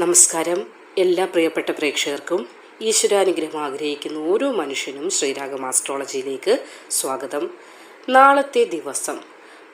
നമസ്കാരം. എല്ലാ പ്രിയപ്പെട്ട പ്രേക്ഷകർക്കും ഈശ്വരാനുഗ്രഹം ആഗ്രഹിക്കുന്ന ഓരോ മനുഷ്യനും ശ്രീരാഗം ആസ്ട്രോളജിയിലേക്ക് സ്വാഗതം. നാളത്തെ ദിവസം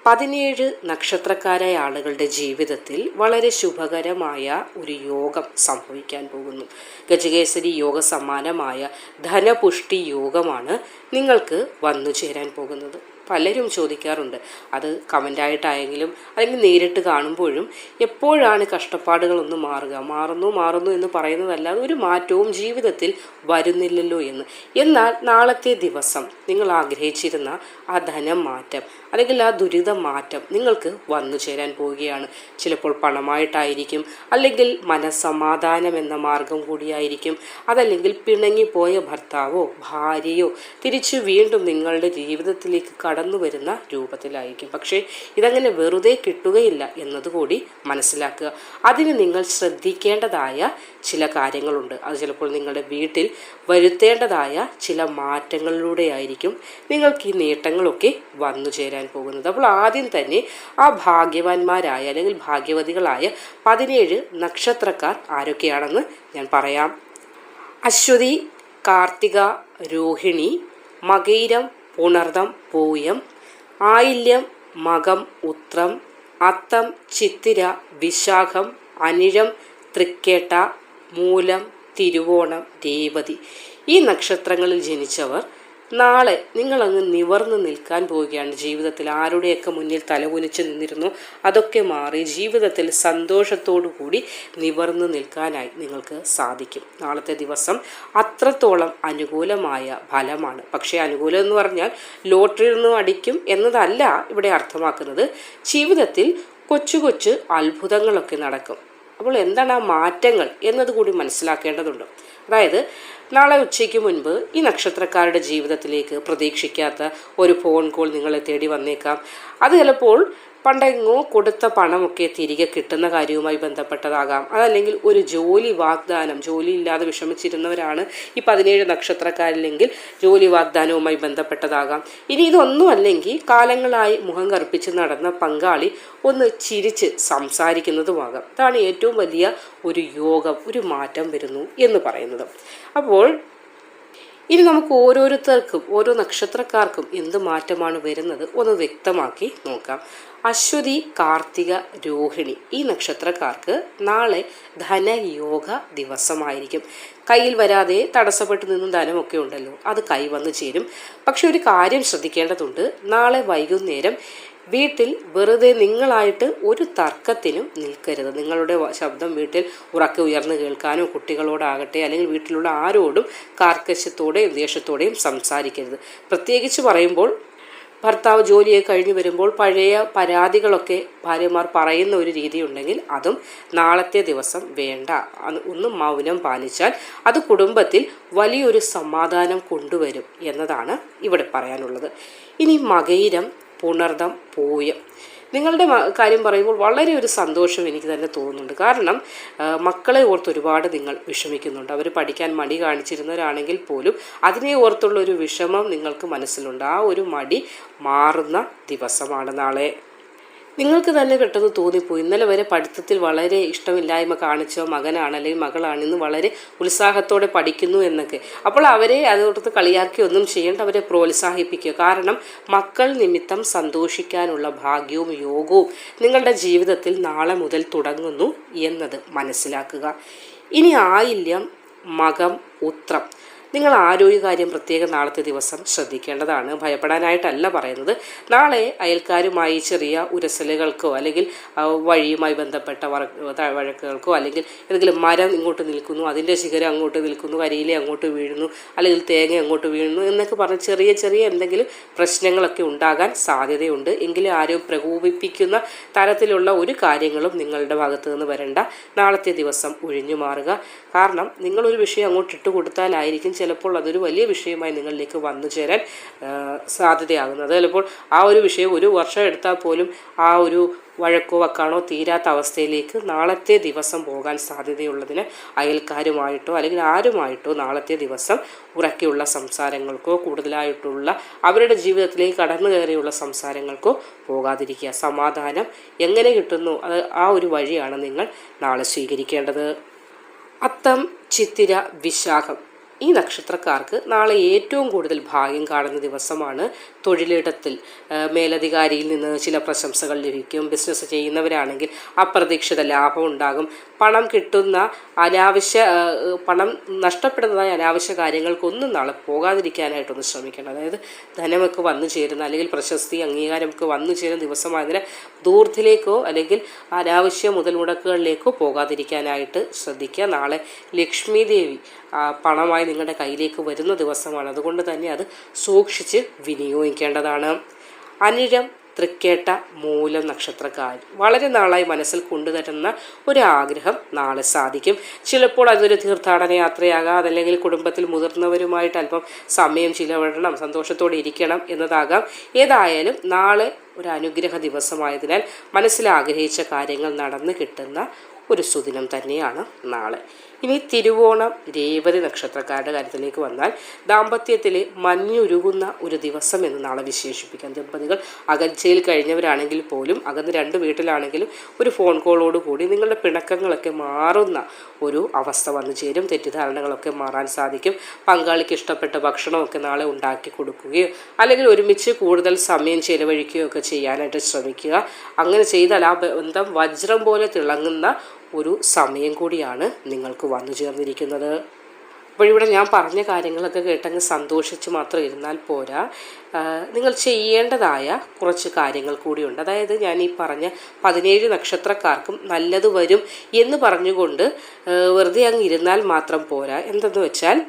പതിനേഴ് നക്ഷത്രക്കാരായ ആളുകളുടെ ജീവിതത്തിൽ വളരെ ശുഭകരമായ ഒരു യോഗം സംഭവിക്കാൻ പോകുന്നു. ഗജകേസരി യോഗ സമാനമായ ധനപുഷ്ടി യോഗമാണ് നിങ്ങൾക്ക് വന്നു ചേരാൻ പോകുന്നത്. പലരും ചോദിക്കാറുണ്ട്. അത് കമന്റായിട്ടായെങ്കിലും അല്ലെങ്കിൽ നേരിട്ട് കാണുമ്പോഴും എപ്പോഴാണ് കഷ്ടപ്പാടുകളൊന്ന് മാറുക? മാറുന്നു മാറുന്നു എന്ന് പറയുന്നതല്ലാതെ ഒരു മാറ്റവും ജീവിതത്തിൽ വരുന്നില്ലല്ലോ എന്ന്. എന്നാൽ നാളത്തെ ദിവസം നിങ്ങൾ ആഗ്രഹിച്ചിരുന്ന ആ ധനം മാറ്റം അല്ലെങ്കിൽ ആ ദുരിത മാറ്റം നിങ്ങൾക്ക് വന്നു ചേരാൻ പോവുകയാണ്. ചിലപ്പോൾ പണമായിട്ടായിരിക്കും അല്ലെങ്കിൽ മനസമാധാനം എന്ന മാർഗം കൂടിയായിരിക്കും. അതല്ലെങ്കിൽ പിണങ്ങിപ്പോയ ഭർത്താവോ ഭാര്യയോ തിരിച്ചു വീണ്ടും നിങ്ങളുടെ ജീവിതത്തിലേക്ക് കടന്നു വരുന്ന രൂപത്തിലായിരിക്കും. പക്ഷേ ഇതങ്ങനെ വെറുതെ കിട്ടുകയില്ല എന്നതുകൂടി മനസ്സിലാക്കുക. അതിന് നിങ്ങൾ ശ്രദ്ധിക്കേണ്ടതായ ചില കാര്യങ്ങളുണ്ട്. അത് ചിലപ്പോൾ നിങ്ങളുടെ വീട്ടിൽ വരുത്തേണ്ടതായ ചില മാറ്റങ്ങളിലൂടെയായിരിക്കും നിങ്ങൾക്ക് ഈ നേട്ടങ്ങളൊക്കെ വന്നു ചേരാൻ പോകുന്നത്. അപ്പോൾ ആദ്യം തന്നെ ആ ഭാഗ്യവാന്മാരായ അല്ലെങ്കിൽ ഭാഗ്യവതികളായ പതിനേഴ് നക്ഷത്രക്കാർ ആരൊക്കെയാണെന്ന് ഞാൻ പറയാം. അശ്വതി കാർത്തിക രോഹിണി മകൈരം പുണർദം പൂയം ആയില്യം മകം ഉത്രം അത്തം ചിത്തിര വിശാഖം അനിഴം തൃക്കേട്ട മൂലം തിരുവോണം രേവതി. ഈ നക്ഷത്രങ്ങളിൽ ജനിച്ചവർ നാളെ നിങ്ങളങ്ങ് നിവർന്ന് നിൽക്കാൻ പോവുകയാണ് ജീവിതത്തിൽ. ആരുടെയൊക്കെ മുന്നിൽ തലകുനിച്ച് നിന്നിരുന്നു അതൊക്കെ മാറി ജീവിതത്തിൽ സന്തോഷത്തോടു കൂടി നിവർന്ന് നിൽക്കാനായി നിങ്ങൾക്ക് സാധിക്കും. നാളത്തെ ദിവസം അത്രത്തോളം അനുകൂലമായ ഫലമാണ്. പക്ഷേ അനുകൂലം എന്ന് പറഞ്ഞാൽ ലോട്ടറിയിൽ നിന്നും അടിക്കും എന്നതല്ല ഇവിടെ അർത്ഥമാക്കുന്നത്. ജീവിതത്തിൽ കൊച്ചു കൊച്ചു അത്ഭുതങ്ങളൊക്കെ നടക്കും. അപ്പോൾ എന്താണ് ആ മാറ്റങ്ങൾ എന്നതുകൂടി മനസ്സിലാക്കേണ്ടതുണ്ട്. അതായത് നാളെ ഉച്ചയ്ക്ക് മുൻപ് ഈ നക്ഷത്രക്കാരുടെ ജീവിതത്തിലേക്ക് പ്രതീക്ഷിക്കാത്ത ഒരു ഫോൺ കോൾ നിങ്ങളെ തേടി വന്നേക്കാം. അത് ചിലപ്പോൾ പണ്ടെങ്ങോ കൊടുത്ത പണമൊക്കെ തിരികെ കിട്ടുന്ന കാര്യവുമായി ബന്ധപ്പെട്ടതാകാം. അതല്ലെങ്കിൽ ഒരു ജോലി വാഗ്ദാനം ജോലി ഇല്ലാതെ വിഷമിച്ചിരുന്നവരാണ് ഈ പതിനേഴ് നക്ഷത്രക്കാരില്ലെങ്കിൽ ജോലി വാഗ്ദാനവുമായി ബന്ധപ്പെട്ടതാകാം. ഇനി ഇതൊന്നും അല്ലെങ്കിൽ കാലങ്ങളായി മുഖം കറുപ്പിച്ച് നടന്ന പങ്കാളി ഒന്ന് ചിരിച്ച് സംസാരിക്കുന്നതുമാകാം. അതാണ് ഏറ്റവും വലിയ ഒരു യോഗം ഒരു മാറ്റം വരുന്നു എന്ന് പറയുന്നത്. അപ്പോൾ ഇനി നമുക്ക് ഓരോരുത്തർക്കും ഓരോ നക്ഷത്രക്കാർക്കും എന്ത് മാറ്റമാണ് വരുന്നത് ഒന്ന് വ്യക്തമാക്കി നോക്കാം. അശ്വതി കാർത്തിക രോഹിണി ഈ നക്ഷത്രക്കാർക്ക് നാളെ ധനയോഗ ദിവസമായിരിക്കും. കയ്യിൽ വരാതെ തടസ്സപ്പെട്ടു നിന്നും ധനമൊക്കെ ഉണ്ടല്ലോ അത് കൈവന്നു ചേരും. പക്ഷെ ഒരു കാര്യം ശ്രദ്ധിക്കേണ്ടതുണ്ട് നാളെ വൈകുന്നേരം വീട്ടിൽ വെറുതെ നിങ്ങളായിട്ട് ഒരു തർക്കത്തിനും നിൽക്കരുത്. നിങ്ങളുടെ ശബ്ദം വീട്ടിൽ ഉറക്കെ ഉയർന്നു കേൾക്കാനോ കുട്ടികളോടാകട്ടെ അല്ലെങ്കിൽ വീട്ടിലുള്ള ആരോടും കാർക്കശ്യത്തോടെയും ദേഷ്യത്തോടെയും സംസാരിക്കരുത്. പ്രത്യേകിച്ച് പറയുമ്പോൾ ഭർത്താവ് ജോലിയെ കഴിഞ്ഞ് വരുമ്പോൾ പഴയ പരാതികളൊക്കെ ഭാര്യമാർ പറയുന്ന ഒരു രീതി ഉണ്ടെങ്കിൽ അതും നാളത്തെ ദിവസം വേണ്ട. ഒന്ന് മൗനം പാലിച്ചാൽ അത് കുടുംബത്തിൽ വലിയൊരു സമാധാനം കൊണ്ടുവരും എന്നതാണ് ഇവിടെ പറയാനുള്ളത്. ഇനി മകയിരം പുണർദം പൂയം. നിങ്ങളുടെ കാര്യം പറയുമ്പോൾ വളരെ ഒരു സന്തോഷം എനിക്ക് തന്നെ തോന്നുന്നുണ്ട്. കാരണം മക്കളെ ഓർത്ത് ഒരുപാട് നിങ്ങൾ വിഷമിക്കുന്നുണ്ട്. അവർ പഠിക്കാൻ മടി കാണിച്ചിരുന്നവരാണെങ്കിൽ പോലും അതിനെ ഓർത്തുള്ള ഒരു വിഷമം നിങ്ങൾക്ക് മനസ്സിലുണ്ട്. ആ ഒരു മടി മാറുന്ന ദിവസമാണ് നാളെ. നിങ്ങൾക്ക് തന്നെ പെട്ടെന്ന് തോന്നിപ്പോയി. ഇന്നലെ വരെ പഠിത്തത്തിൽ വളരെ ഇഷ്ടമില്ലായ്മ കാണിച്ചോ മകനാണ് അല്ലെങ്കിൽ മകളാണ് ഇന്ന് വളരെ ഉത്സാഹത്തോടെ പഠിക്കുന്നു എന്നൊക്കെ. അപ്പോൾ അവരെ അതോടൊത്ത് കളിയാക്കി ഒന്നും ചെയ്യേണ്ട അവരെ പ്രോത്സാഹിപ്പിക്കുക. കാരണം മക്കൾ നിമിത്തം സന്തോഷിക്കാനുള്ള ഭാഗ്യവും യോഗവും നിങ്ങളുടെ ജീവിതത്തിൽ നാളെ മുതൽ തുടങ്ങുന്നു എന്നത് മനസ്സിലാക്കുക. ഇനി ആയില്യം മകം ഉത്രം. നിങ്ങൾ ആരോഗ്യകാര്യം പ്രത്യേകം നാളത്തെ ദിവസം ശ്രദ്ധിക്കേണ്ടതാണ്. ഭയപ്പെടാനായിട്ടല്ല പറയുന്നത്. നാളെ അയൽക്കാരുമായി ചെറിയ ഉരസലുകൾക്കോ അല്ലെങ്കിൽ വഴിയുമായി ബന്ധപ്പെട്ട വഴക്കുകൾക്കോ അല്ലെങ്കിൽ ഏതെങ്കിലും മരം ഇങ്ങോട്ട് നിൽക്കുന്നു അതിന്റെ ശിഖരം അങ്ങോട്ട് നിൽക്കുന്നു കരിയിലെ അങ്ങോട്ട് വീഴുന്നു അല്ലെങ്കിൽ തേങ്ങ അങ്ങോട്ട് വീഴുന്നു എന്നൊക്കെ പറഞ്ഞ് ചെറിയ ചെറിയ എന്തെങ്കിലും പ്രശ്നങ്ങളൊക്കെ ഉണ്ടാകാൻ സാധ്യതയുണ്ട്. എങ്കിലും ആരും പ്രകോപിപ്പിക്കുന്ന തരത്തിലുള്ള ഒരു കാര്യങ്ങളും നിങ്ങളുടെ ഭാഗത്ത് നിന്ന് വരണ്ട. നാളത്തെ ദിവസം ഒഴിഞ്ഞു മാറുക. കാരണം നിങ്ങളൊരു വിഷയം അങ്ങോട്ട് ഇട്ട് കൊടുത്താലായിരിക്കും ചിലപ്പോൾ അതൊരു വലിയ വിഷയമായി നിങ്ങളിലേക്ക് വന്നു ചേരാൻ സാധ്യതയാകുന്നത്. ചിലപ്പോൾ ആ ഒരു വിഷയം ഒരു വർഷം എടുത്താൽ പോലും ആ ഒരു വഴക്കോ വക്കാണോ തീരാത്ത അവസ്ഥയിലേക്ക് നാളത്തെ ദിവസം പോകാൻ സാധ്യതയുള്ളതിന് അയൽക്കാരുമായിട്ടോ അല്ലെങ്കിൽ ആരുമായിട്ടോ നാളത്തെ ദിവസം ഉറക്കിയുള്ള സംസാരങ്ങൾക്കോ കൂടുതലായിട്ടുള്ള അവരുടെ ജീവിതത്തിലേക്ക് കടന്നു കയറിയുള്ള സംസാരങ്ങൾക്കോ പോകാതിരിക്കുക. സമാധാനം എങ്ങനെ കിട്ടുന്നു? അത് ആ ഒരു വഴിയാണ് നിങ്ങൾ നാളെ സ്വീകരിക്കേണ്ടത്. അത്തം ചിത്തിര വിശാഖം. ഈ നക്ഷത്രക്കാർക്ക് നാളെ ഏറ്റവും കൂടുതൽ ഭാഗ്യം കാണുന്ന ദിവസമാണ് തൊഴിലിടത്തിൽ. മേലധികാരിയിൽ നിന്ന് ചില പ്രശംസകൾ ലഭിക്കും. ബിസിനസ് ചെയ്യുന്നവരാണെങ്കിൽ അപ്രതീക്ഷിത ലാഭം ഉണ്ടാകും. പണം കിട്ടുന്ന അനാവശ്യ പണം നഷ്ടപ്പെടുന്നതായ അനാവശ്യ കാര്യങ്ങൾക്കൊന്നും നാളെ പോകാതിരിക്കാനായിട്ടൊന്ന് ശ്രമിക്കണം. അതായത് ധനമൊക്കെ വന്നു ചേരുന്ന അല്ലെങ്കിൽ പ്രശസ്തി അംഗീകാരമൊക്കെ വന്നു ചേരുന്ന ദിവസമായതിനാൽ ദൂർത്തിലേക്കോ അല്ലെങ്കിൽ അനാവശ്യ മുതൽ മുടക്കുകളിലേക്കോ പോകാതിരിക്കാനായിട്ട് ശ്രദ്ധിക്കുക. നാളെ ലക്ഷ്മി ദേവി പണമായി നിങ്ങളുടെ കയ്യിലേക്ക് വരുന്ന ദിവസമാണ്. അതുകൊണ്ട് തന്നെ അത് സൂക്ഷിച്ച് വിനിയോഗിക്കേണ്ടതാണ്. അനിഴം തൃക്കേട്ട മൂലം നക്ഷത്രക്കാർ. വളരെ നാളായി മനസ്സിൽ കൊണ്ടുതരുന്ന ഒരു ആഗ്രഹം നാളെ സാധിക്കും. ചിലപ്പോൾ അതൊരു തീർത്ഥാടന യാത്രയാകാം അതല്ലെങ്കിൽ കുടുംബത്തിൽ മുതിർന്നവരുമായിട്ട് അല്പം സമയം ചിലവിടണം സന്തോഷത്തോടെ ഇരിക്കണം എന്നതാകാം. ഏതായാലും നാളെ ഒരു അനുഗ്രഹ ദിവസമായതിനാൽ മനസ്സിൽ ആഗ്രഹിച്ച കാര്യങ്ങൾ നടന്നു കിട്ടുന്ന ഒരു സുദിനം തന്നെയാണ് നാളെ. ഇനി തിരുവോണം രേവതി നക്ഷത്രക്കാരുടെ കാര്യത്തിലേക്ക് വന്നാൽ ദാമ്പത്യത്തിലെ മഞ്ഞുരുകുന്ന ഒരു ദിവസം എന്ന് നാളെ വിശേഷിപ്പിക്കാം. ദമ്പതികൾ അകൽച്ചയിൽ കഴിഞ്ഞവരാണെങ്കിൽ പോലും അകന്ന് രണ്ട് വീട്ടിലാണെങ്കിലും ഒരു ഫോൺ കോളോട് കൂടി നിങ്ങളുടെ പിണക്കങ്ങളൊക്കെ മാറുന്ന ഒരു അവസ്ഥ വന്നു ചേരും. തെറ്റിദ്ധാരണകളൊക്കെ മാറാൻ സാധിക്കും. പങ്കാളിക്ക് ഇഷ്ടപ്പെട്ട ഭക്ഷണമൊക്കെ നാളെ ഉണ്ടാക്കി കൊടുക്കുകയോ അല്ലെങ്കിൽ ഒരുമിച്ച് കൂടുതൽ സമയം ചെലവഴിക്കുകയോ ഒക്കെ ചെയ്യാനായിട്ട് ശ്രമിക്കുക. അങ്ങനെ ചെയ്താൽ ആ ബന്ധം വജ്രം പോലെ തിളങ്ങുന്ന ഒരു സമയം കൂടിയാണ് നിങ്ങൾക്ക് വന്നു ചേർന്നിരിക്കുന്നത്. അപ്പോൾ ഇവിടെ ഞാൻ പറഞ്ഞ കാര്യങ്ങളൊക്കെ കേട്ടങ്ങ് സന്തോഷിച്ച് മാത്രം ഇരുന്നാൽ പോരാ. നിങ്ങൾ ചെയ്യേണ്ടതായ കുറച്ച് കാര്യങ്ങൾ കൂടിയുണ്ട്. അതായത് ഞാൻ ഈ പറഞ്ഞ പതിനേഴ് നക്ഷത്രക്കാർക്കും നല്ലത് വരും എന്ന് പറഞ്ഞുകൊണ്ട് വെറുതെ അങ്ങ് ഇരുന്നാൽ മാത്രം പോരാ. എന്തെന്ന് വെച്ചാൽ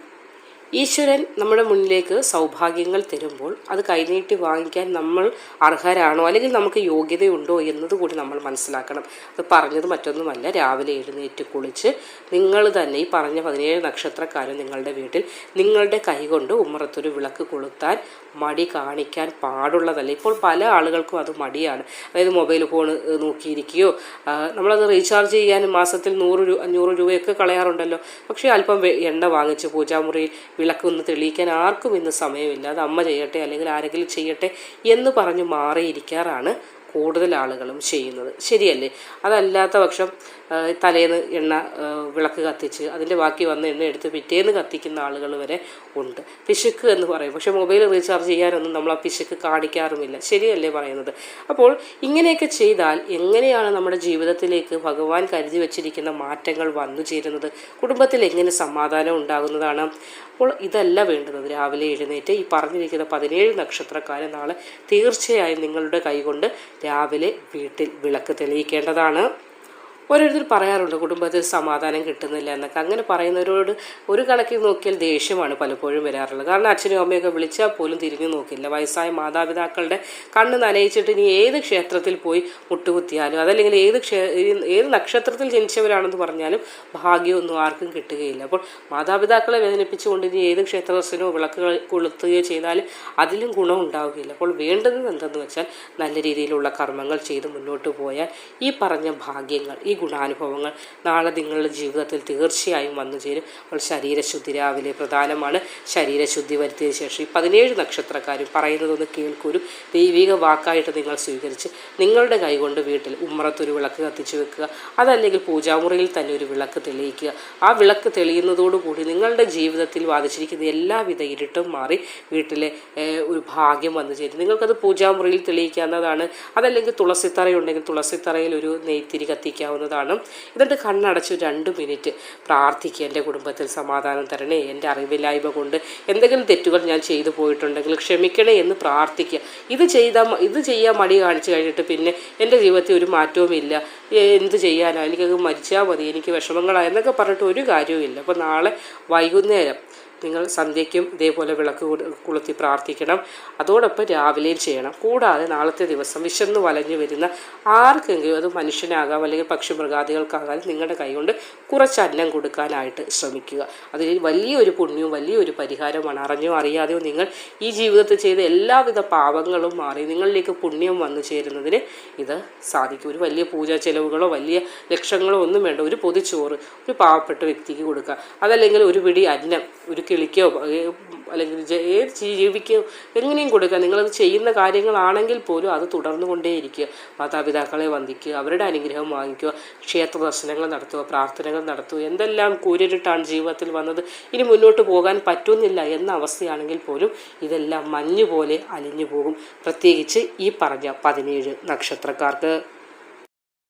ഈശ്വരൻ നമ്മുടെ മുന്നിലേക്ക് സൗഭാഗ്യങ്ങൾ തരുമ്പോൾ അത് കൈനീട്ടി വാങ്ങിക്കാൻ നമ്മൾ അർഹരാണോ? അല്ലെങ്കിൽ നമുക്ക് യോഗ്യതയുണ്ടോ എന്നതുകൂടി നമ്മൾ മനസ്സിലാക്കണം. അത് പറഞ്ഞത് മറ്റൊന്നുമല്ല. രാവിലെ എഴുന്നേറ്റ് കുളിച്ച് നിങ്ങൾ തന്നെ ഈ പറഞ്ഞ പതിനേഴ് നക്ഷത്രക്കാരും നിങ്ങളുടെ വീട്ടിൽ നിങ്ങളുടെ കൈകൊണ്ട് ഉമ്മറത്തൊരു വിളക്ക് കൊളുത്താൻ മടി കാണിക്കാൻ പാടുള്ളതല്ല? ഇപ്പോൾ പല ആളുകൾക്കും അത് മടിയാണ്. അതായത് മൊബൈൽ ഫോൺ നോക്കിയിരിക്കുകയോ നമ്മളത് റീചാർജ് ചെയ്യാൻ മാസത്തിൽ നൂറ് രൂപ അഞ്ഞൂറ് രൂപയൊക്കെ കളയാറുണ്ടല്ലോ. പക്ഷേ അല്പം എണ്ണ വാങ്ങിച്ച് പൂജാമുറിയിൽ വിളക്കൊന്ന് തെളിയിക്കാൻ ആർക്കും ഇന്ന് സമയമില്ല. അത് അമ്മ ചെയ്യട്ടെ അല്ലെങ്കിൽ ആരെങ്കിലും ചെയ്യട്ടെ എന്ന് പറഞ്ഞ് മാറിയിരിക്കാറാണ് കൂടുതൽ ആളുകളും ചെയ്യുന്നത്. ശരിയല്ലേ? അതല്ലാത്ത പക്ഷം തലേന്ന് എണ്ണ വിളക്ക് കത്തിച്ച് അതിന്റെ ബാക്കി വന്ന എണ്ണ എടുത്ത് പിറ്റേന്ന് കത്തിക്കുന്ന ആളുകൾ വരെ ഉണ്ട്. പിശുക്ക് എന്ന് പറയും. പക്ഷേ മൊബൈൽ റീചാർജ് ചെയ്യാനൊന്നും നമ്മൾ ആ പിശുക്ക് കാണിക്കാറുമില്ല. ശരിയല്ലേ പറയുന്നത്? അപ്പോൾ ഇങ്ങനെയൊക്കെ ചെയ്താൽ എങ്ങനെയാണ് നമ്മുടെ ജീവിതത്തിലേക്ക് ഭഗവാൻ കരുതി വച്ചിരിക്കുന്ന മാറ്റങ്ങൾ വന്നു ചേരുന്നത്? കുടുംബത്തിൽ എങ്ങനെ സമാധാനം ഉണ്ടാകുന്നതാണ്? അപ്പോൾ ഇതല്ല വേണ്ടുന്നത്. രാവിലെ എഴുന്നേറ്റ് ഈ പറഞ്ഞിരിക്കുന്ന പതിനേഴ് നക്ഷത്രക്കാരെ നാളെ തീർച്ചയായും നിങ്ങളുടെ കൈകൊണ്ട് രാവിലെ വീട്ടിൽ വിളക്ക് തെളിയിക്കേണ്ടതാണ്. ഓരോരുത്തർ പറയാറുണ്ട് കുടുംബത്തിൽ സമാധാനം കിട്ടുന്നില്ല എന്നൊക്കെ. അങ്ങനെ പറയുന്നവരോട് ഒരു കണക്കിൽ നോക്കിയാൽ ദേഷ്യമാണ് പലപ്പോഴും വരാറുള്ളത്. കാരണം അച്ഛനും അമ്മയൊക്കെ വിളിച്ചാൽ പോലും തിരിഞ്ഞു നോക്കില്ല. വയസ്സായ മാതാപിതാക്കളുടെ കണ്ണ് നനയിച്ചിട്ട് ഇനി ഏത് ക്ഷേത്രത്തിൽ പോയി മുട്ടുകുത്തിയാലും അതല്ലെങ്കിൽ ഏത് ക്ഷേ ഏത് നക്ഷത്രത്തിൽ ജനിച്ചവരാണെന്ന് പറഞ്ഞാലും ഭാഗ്യമൊന്നും ആർക്കും കിട്ടുകയില്ല. അപ്പോൾ മാതാപിതാക്കളെ വേദനിപ്പിച്ചുകൊണ്ട് ഇനി ഏത് ക്ഷേത്രദർശനവും വിളക്ക് വിളക്കുകൾ കൊളുത്തുകയോ ചെയ്താൽ അതിലും ഗുണം ഉണ്ടാവുകയില്ല. അപ്പോൾ വേണ്ടത് എന്തെന്ന് വെച്ചാൽ നല്ല രീതിയിലുള്ള കർമ്മങ്ങൾ ചെയ്ത് മുന്നോട്ട് പോയാൽ ഈ പറഞ്ഞ ഭാഗ്യങ്ങൾ ഈ ഗുണാനുഭവങ്ങൾ നാളെ നിങ്ങളുടെ ജീവിതത്തിൽ തീർച്ചയായും വന്നു ചേരും. അപ്പോൾ ശരീരശുദ്ധി രാവിലെ പ്രധാനമാണ്. ശരീരശുദ്ധി വരുത്തിയ ശേഷം ഈ പതിനേഴ് നക്ഷത്രക്കാരും പറയുന്നതൊന്ന് കേൾക്കൊരു. ദൈവിക വാക്കായിട്ട് നിങ്ങൾ സ്വീകരിച്ച് നിങ്ങളുടെ കൈകൊണ്ട് വീട്ടിൽ ഉമ്മറത്തൊരു വിളക്ക് കത്തിച്ചു വെക്കുക. അതല്ലെങ്കിൽ പൂജാമുറിയിൽ തന്നെ ഒരു വിളക്ക് തെളിയിക്കുക. ആ വിളക്ക് തെളിയുന്നതോടുകൂടി നിങ്ങളുടെ ജീവിതത്തിൽ ബാധിച്ചിരിക്കുന്ന എല്ലാവിധ ഇരുട്ടും മാറി വീട്ടിലെ ഒരു ഭാഗ്യം വന്നു ചേരും. നിങ്ങൾക്കത് പൂജാമുറിയിൽ തെളിയിക്കാവുന്നതാണ്. അതല്ലെങ്കിൽ തുളസിത്തറയുണ്ടെങ്കിൽ തുളസിത്തറയിൽ ഒരു നെയ്ത്തിരി കത്തിക്കാവുന്നതാണ്. എന്നിട്ട് കണ്ണടച്ച് രണ്ട് മിനിറ്റ് പ്രാർത്ഥിക്കുക. എന്റെ കുടുംബത്തിൽ സമാധാനം തരണേ. എന്റെ അറിവില്ലായ്മ കൊണ്ട് എന്തെങ്കിലും തെറ്റുകൾ ഞാൻ ചെയ്തു പോയിട്ടുണ്ടെങ്കിൽ ക്ഷമിക്കണേ എന്ന് പ്രാർത്ഥിക്കുക. ഇത് ചെയ്താൽ ഇത് ചെയ്യാൻ മടി കാണിച്ചു കഴിഞ്ഞിട്ട് പിന്നെ എന്റെ ജീവിതത്തിൽ ഒരു മാറ്റവും ഇല്ല. എന്ത് ചെയ്യാനാണ് എനിക്കത് മരിച്ചാൽ മതി. എനിക്ക് വിഷമങ്ങളാണ് എന്നൊക്കെ പറഞ്ഞിട്ട് ഒരു കാര്യവും ഇല്ല. അപ്പോൾ നാളെ വൈകുന്നേരം നിങ്ങൾ സന്ധ്യയ്ക്കും ഇതേപോലെ വിളക്ക് കൊളുത്തി പ്രാർത്ഥിക്കണം. അതോടൊപ്പം രാവിലെയും ചെയ്യണം. കൂടാതെ നാളത്തെ ദിവസം വിശന്ന് വലഞ്ഞു വരുന്ന ആർക്കെങ്കിലും അത് മനുഷ്യനാകാം അല്ലെങ്കിൽ പക്ഷി മൃഗാദികൾക്കാകാതെ നിങ്ങളുടെ കൈകൊണ്ട് കുറച്ച് അന്നം കൊടുക്കാനായിട്ട് ശ്രമിക്കുക. അതിൽ വലിയൊരു പുണ്യവും വലിയൊരു പരിഹാരമാണ് അറിഞ്ഞോ അറിയാതെയോ നിങ്ങൾ ഈ ജീവിതത്തിൽ ചെയ്ത എല്ലാവിധ പാപങ്ങളും മാറി നിങ്ങളിലേക്ക് പുണ്യം വന്നു ചേരുന്നതിന് ഇത് സാധിക്കും. ഒരു വലിയ പൂജാ ചെലവുകളോ വലിയ ലക്ഷങ്ങളോ ഒന്നും വേണ്ട. ഒരു പൊതിച്ചോറ് ഒരു പാവപ്പെട്ട വ്യക്തിക്ക് കൊടുക്കുക. അതല്ലെങ്കിൽ ഒരു പിടി അന്നം ഒരു കിളിക്കോ അല്ലെങ്കിൽ ഏത് ജീവിക്കോ എങ്ങനെയും കൊടുക്കുക നിങ്ങളത് ചെയ്യുന്ന കാര്യങ്ങളാണെങ്കിൽ പോലും അത് തുടർന്നു കൊണ്ടേയിരിക്കുക മാതാപിതാക്കളെ വന്ദിക്കുക അവരുടെ അനുഗ്രഹം വാങ്ങിക്കുക ക്ഷേത്ര ദർശനങ്ങൾ നടത്തുക പ്രാർത്ഥനകൾ നടത്തുക എന്തെല്ലാം കൂരിട്ടാണ് ജീവിതത്തിൽ വന്നത്. ഇനി മുന്നോട്ട് പോകാൻ പറ്റുന്നില്ല എന്ന അവസ്ഥയാണെങ്കിൽ പോലും ഇതെല്ലാം മഞ്ഞ് പോലെ അലിഞ്ഞു പോകും പ്രത്യേകിച്ച് ഈ പറഞ്ഞ പതിനേഴ് നക്ഷത്രക്കാർക്ക്.